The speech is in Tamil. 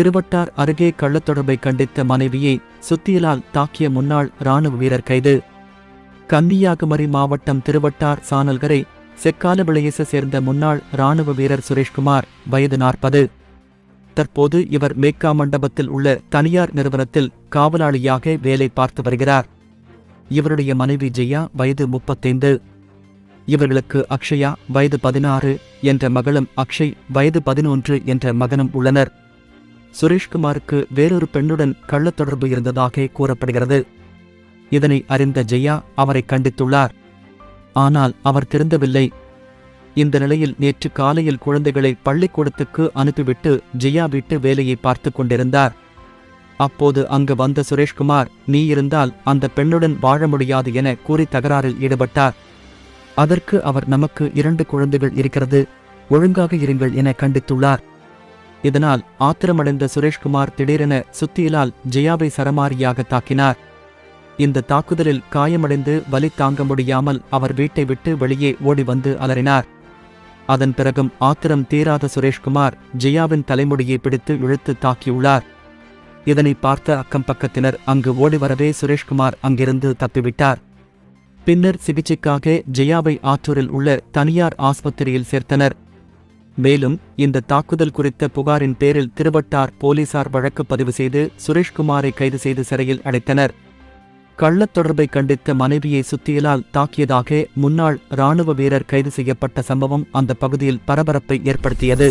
திருவட்டார் அருகே கள்ளத்தொடர்பை கண்டித்த மனைவியை சுத்தியலால் தாக்கிய முன்னாள் ராணுவ வீரர் கைது. கன்னியாகுமரி மாவட்டம் திருவட்டார் சானல்கரை செக்கால விளையச சேர்ந்த முன்னாள் ராணுவ வீரர் சுரேஷ்குமார் வயது நாற்பது. தற்போது இவர் மேக்கா மண்டபத்தில் உள்ள தனியார் நிறுவனத்தில் காவலாளியாக வேலை பார்த்து வருகிறார். இவருடைய மனைவி ஜெயா வயது முப்பத்தைந்து. இவர்களுக்கு அக்ஷயா வயது பதினாறு என்ற மகளும் அக்ஷய் வயது பதினொன்று என்ற மகனும் உள்ளனர். சுரேஷ்குமாருக்கு வேறொரு பெண்ணுடன் கள்ளத் தொடர்பு இருந்ததாக கூறப்படுகிறது. இதனை அறிந்த ஜெயா அவரை கண்டித்துள்ளார். ஆனால் அவர் திருந்தவில்லை. இந்த நிலையில் நேற்று காலையில் குழந்தைகளை பள்ளிக்கூடத்துக்கு அனுப்பிவிட்டு ஜெயா வீட்டு வேலையை பார்த்து கொண்டிருந்தார். அப்போது அங்கு வந்த சுரேஷ்குமார் நீ இருந்தால் அந்த பெண்ணுடன் வாழ முடியாது என கூறி தகராறில் ஈடுபட்டார். அதற்கு அவர் நமக்கு இரண்டு குழந்தைகள் இருக்கிறது ஒழுங்காக இருங்கள் என கண்டித்துள்ளார். இதனால் ஆத்திரமடைந்த சுரேஷ்குமார் திடீரென சுத்தியலால் ஜெயாவை சரமாரியாக தாக்கினார். இந்த தாக்குதலில் காயமடைந்து வலி தாங்க முடியாமல் அவர் வீட்டை விட்டு வெளியே ஓடி வந்து அலறினார். அதன் பிறகும் ஆத்திரம் தீராத சுரேஷ்குமார் ஜெயாவின் தலைமுடியை பிடித்து இழுத்து தாக்கியுள்ளார். இதனை பார்த்த அக்கம் பக்கத்தினர் அங்கு ஓடி வரவே சுரேஷ்குமார் அங்கிருந்து தப்பிவிட்டார். பின்னர் சிகிச்சைக்காக ஜெயாவை ஆற்றூரில் உள்ள தனியார் ஆஸ்பத்திரியில் சேர்த்தனர். மேலும் இந்த தாக்குதல் குறித்த புகாரின் பேரில் திருவட்டார் போலீசார் வழக்கு பதிவு செய்து சுரேஷ்குமாரை கைது செய்து சிறையில் அடைத்தனர். கள்ளத் தொடர்பை கண்டித்த மனைவியை சுத்தியலால் தாக்கியதாக முன்னாள் ராணுவ வீரர் கைது செய்யப்பட்ட சம்பவம் அந்த பகுதியில் பரபரப்பை ஏற்படுத்தியது.